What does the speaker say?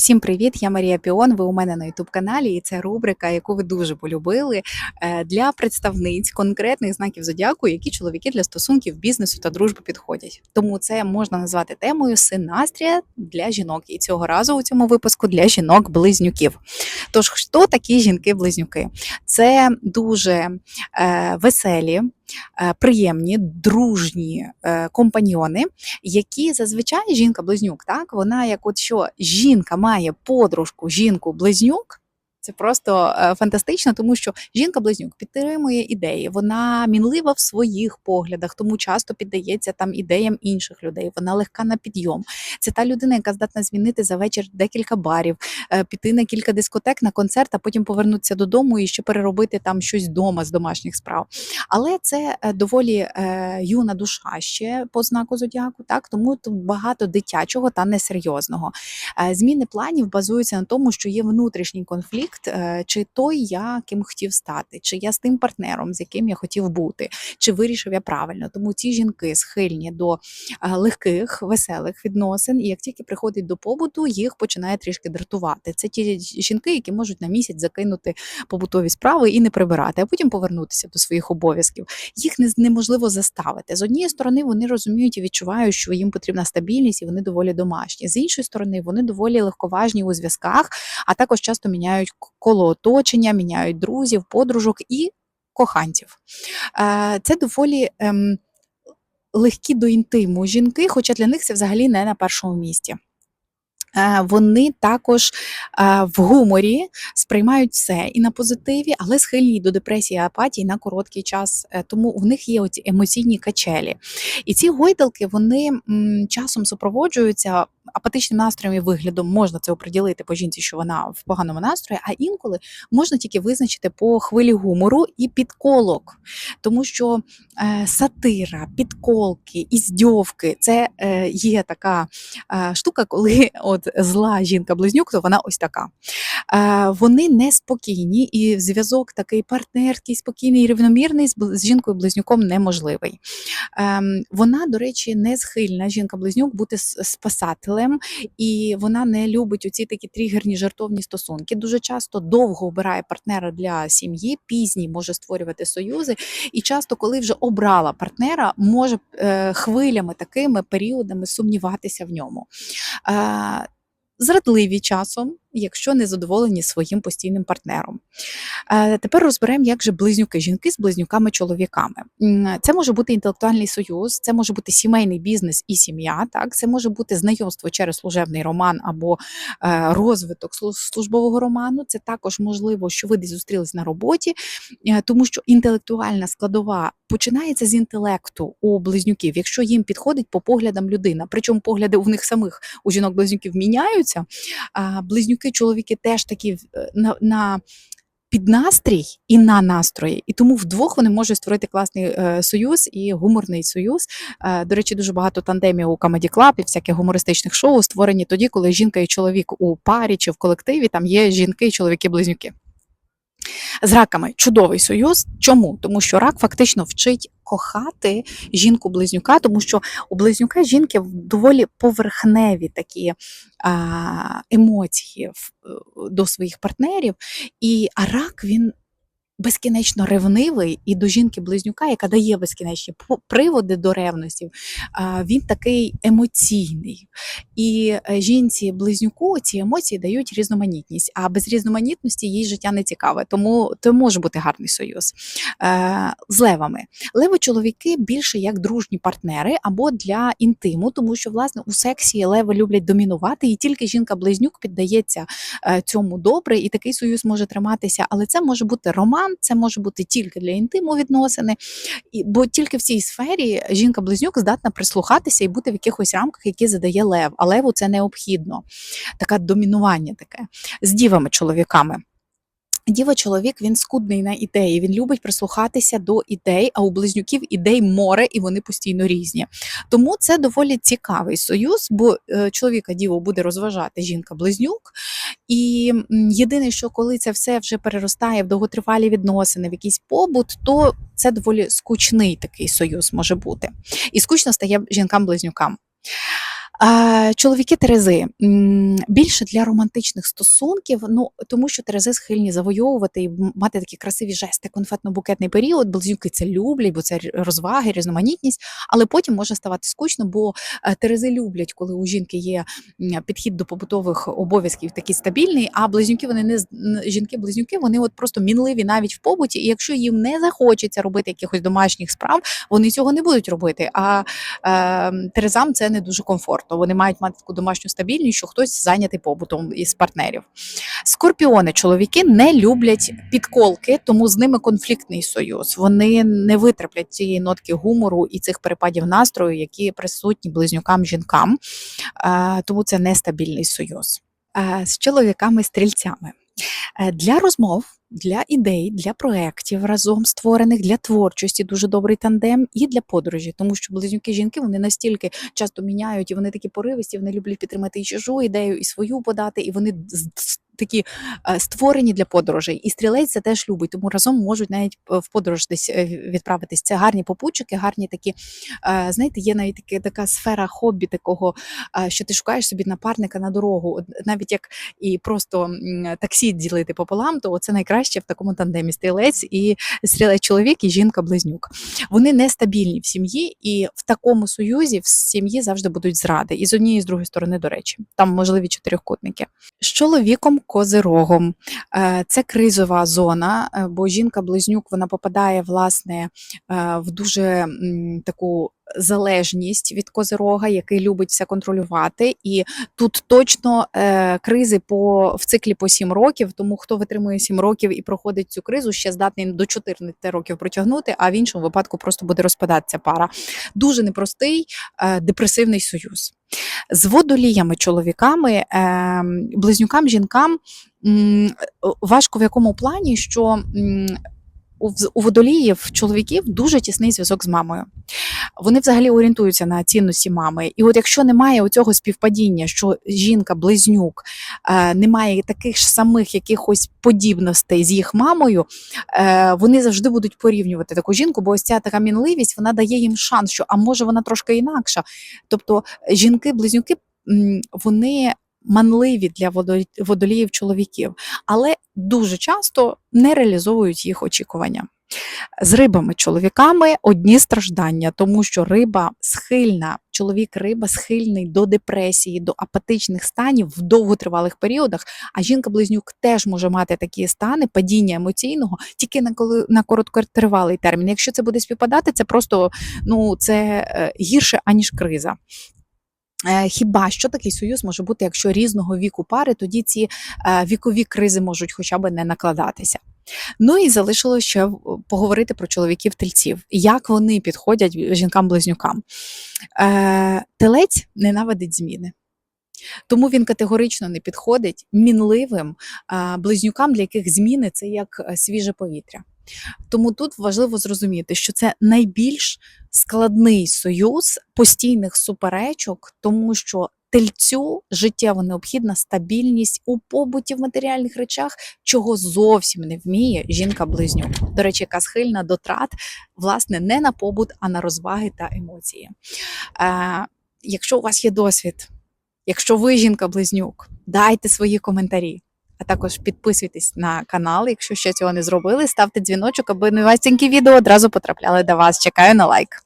Всім привіт! Я Марія Піон. Ви у мене на youtube каналі, і це рубрика, яку ви дуже полюбили е, для представниць конкретних знаків зодіаку, які чоловіки для стосунків бізнесу та дружби підходять. Тому це можна назвати темою синастрія для жінок. І цього разу у цьому випуску для жінок-близнюків. Тож, хто такі жінки-близнюки? Це дуже е, веселі. е, Приємні, дружні е, компаньйони, які зазвичай жінка-близнюк, так вона як от що жінка має подружку, жінку-близнюк. Це просто е, фантастично, тому що жінка-близнюк підтримує ідеї, вона мінлива в своїх поглядах, тому часто піддається там ідеям інших людей. Вона легка на підйом. Це та людина, яка здатна змінити за вечір декілька барів, е, піти на кілька дискотек на концерт, а потім повернутися додому і ще переробити там щось вдома з домашніх справ. Але це е, доволі юна душа ще по знаку зодіаку, так тому тут багато дитячого та несерйозного. Зміни планів базуються на тому, що є внутрішній конфлікт, е, чи той я ким хотів стати, чи я з тим партнером, з яким я хотів бути, чи вирішив я правильно. Тому ці жінки схильні до е, легких, веселих відносин, і як тільки приходить до побуту, їх починає трішки дратувати. Це ті жінки, які можуть на місяць закинути побутові справи і не прибирати, а потім повернутися до своїх обов'язків. Їх не, неможливо заставити. З однієї сторони, вони розуміють і відчувають, що їм потрібна стабільність, і вони доволі домашні. З іншої сторони, вони доволі легковажні у зв'язках, а також часто міняють коло оточення, міняють друзів, подружок і коханців. Е, Це доволі. ем, Легкі до інтиму жінки, хоча для них це взагалі не на першому місці. Е, Вони також е, в гуморі сприймають все і на позитиві, але схильні до депресії, апатії на короткий час. Тому в них є оці емоційні качелі. І ці гойдалки вони часом супроводжуються апатичним настроєм і виглядом. Можна це оприділити по жінці, що вона в поганому настрої, а інколи можна тільки визначити по хвилі гумору і підколок, тому що е, сатира, підколки, іздьовки це е, є така е, штука, коли от зла жінка-близнюк, то вона ось така. Е, вони неспокійні, і зв'язок такий партнерський, спокійний рівномірний з, жінкою-близнюком неможливий. Ем, вона, до речі, не схильна жінка-близнюк бути с- спасателем, і вона не любить оці такі тригерні жартовні стосунки. Дуже часто довго обирає партнера для сім'ї, пізній може створювати союзи. І часто, коли вже обрала партнера, може е, хвилями такими періодами сумніватися в ньому. Е, Зрадливі часом, якщо не задоволені своїм постійним партнером. Е, Тепер розберемо, як же близнюки, жінки з близнюками-чоловіками. Це може бути інтелектуальний союз, це може бути сімейний бізнес і сім'я. Так, це може бути знайомство через служебний роман або е, розвиток службового роману. Це також можливо, що ви десь зустрілись на роботі, е, тому що інтелектуальна складова починається з інтелекту у близнюків, якщо їм підходить по поглядам людина. Причому погляди у них самих у жінок-близнюків міняються. А близнюки, чоловіки теж такі е, на, на під настрій і на настрої, і тому вдвох вони можуть створити класний е, союз і гуморний союз. Е, до речі, дуже багато тандемів у Comedy Club і всяких гумористичних шоу створені тоді, коли жінка і чоловік у парі чи в колективі там є жінки і чоловіки-близнюки. З раками чудовий союз. Чому? Тому що рак фактично вчить кохати жінку-близнюка, тому що у близнюка жінки доволі поверхневі такі емоції е, до своїх партнерів, і а рак він. Безкінечно ревнивий і до жінки-близнюка, яка дає безкінечні приводи до ревності, він такий емоційний. І е, жінці-близнюку ці емоції дають різноманітність, а без різноманітності їй життя не цікаве. Тому це може бути гарний союз. Е, З левами. Леви-чоловіки більше як дружні партнери або для інтиму, тому що власне у сексі леви люблять домінувати, і тільки жінка-близнюк піддається е, цьому добре, і такий союз може триматися. Але це може бути роман, це може бути тільки для інтиму відносини. Бо тільки в цій сфері жінка-близнюк здатна прислухатися і бути в якихось рамках, які задає лев. А леву це необхідно. Таке домінування таке з дівами-чоловіками. Діва чоловік він скудний на ідеї. Він любить прислухатися до ідей, а у близнюків ідей море, і вони постійно різні. Тому це доволі цікавий союз, бо е, чоловіка діву буде розважати жінка-близнюк. І єдине, що коли це все вже переростає в довготривалі відносини, в якийсь побут, то це доволі скучний такий союз може бути. І скучно стає жінкам-близнюкам. Чоловіки Терези більше для романтичних стосунків, ну тому що Терези схильні завойовувати і мати такі красиві жести, конфетно-букетний період. Близнюки це люблять, бо це розваги, різноманітність. Але потім може ставати скучно, бо е, Терези люблять, коли у жінки є підхід до побутових обов'язків такий стабільний. А близнюки вони не жінки-близнюки, вони от просто мінливі навіть в побуті. І якщо їм не захочеться робити якихось домашніх справ, вони цього не будуть робити. А е, Терезам це не дуже комфортно. Вони мають мати таку домашню стабільність, що хтось зайнятий побутом із партнерів. Скорпіони, чоловіки не люблять підколки, тому з ними конфліктний союз. Вони не витраплять цієї нотки гумору і цих перепадів настрою, які присутні близнюкам жінкам. Е, тому це нестабільний союз. Е, з чоловіками-стрільцями. Е, Для розмов, для ідей, для проєктів разом створених, для творчості дуже добрий тандем і для подорожі, тому що близнюки жінки вони настільки часто міняють, і вони такі поривисті, вони люблять підтримати і чужу ідею, і свою подати, і вони такі е, створені для подорожей. І стрілець це теж любить, тому разом можуть навіть е, в подорож десь е, відправитись. Це гарні попутчики, гарні такі. Знаєте, є навіть такі, така сфера хобі, такого, що ти шукаєш собі напарника на дорогу, навіть як і просто таксі ділити пополам, то це найкраще в такому тандемі стрілець і стрілець чоловік і жінка-близнюк. Вони нестабільні в сім'ї, і в такому союзі в сім'ї завжди будуть зради. І з однієї і з другої сторони, до речі, там можливі чотирьохкутники. З чоловіком козирогом Е, це кризова зона, е, бо жінка-близнюк вона попадає власне е, в дуже таку. Залежність від козирога, який любить все контролювати, і тут точно е, кризи по в циклі по 7 років. Тому хто витримує 7 років і проходить цю кризу, ще здатний до 14 років протягнути, а в іншому випадку просто буде розпадатися пара. Дуже непростий е, депресивний союз. З водоліями, чоловіками, е, близнюкам, жінкам важко в якому плані, що у водоліїв чоловіків дуже тісний зв'язок з мамою. Вони взагалі орієнтуються на цінності мами. І от якщо немає цього співпадіння, що жінка, близнюк е, не має таких ж самих якихось подібностей з їх мамою, е, вони завжди будуть порівнювати таку жінку, бо ось ця така мінливість вона дає їм шанс, що а може вона трошки інакша. Тобто жінки-близнюки вони манливі для водо- водоліїв чоловіків, але дуже часто не реалізовують їх очікування. З рибами, чоловіками одні страждання, тому що риба схильна, чоловік риба схильний до депресії, до апатичних станів в довготривалих періодах. А жінка-близнюк теж може мати такі стани падіння емоційного тільки на коли на короткотривалий термін. Якщо це буде співпадати, це просто ну це е, гірше аніж криза. Е, Хіба що такий союз може бути, якщо різного віку пари, тоді ці е, вікові кризи можуть хоча б не накладатися. Ну і залишилося ще поговорити про чоловіків тельців, як вони підходять жінкам-близнюкам. Е, телець ненавидить зміни. Тому він категорично не підходить мінливим близнюкам, для яких зміни це як свіже повітря. Тому тут важливо зрозуміти, що це найбільш складний союз постійних суперечок, тому що тельцю життєво необхідна стабільність у побуті в матеріальних речах, чого зовсім не вміє жінка-близнюк. До речі, яка схильна до трат, власне, не на побут, а на розваги та емоції. Е, якщо у вас є досвід, якщо ви жінка-близнюк, дайте свої коментарі. А також підписуйтесь на канал, якщо ще цього не зробили. Ставте дзвіночок, аби новесенькі відео одразу потрапляли до вас. Чекаю на лайк.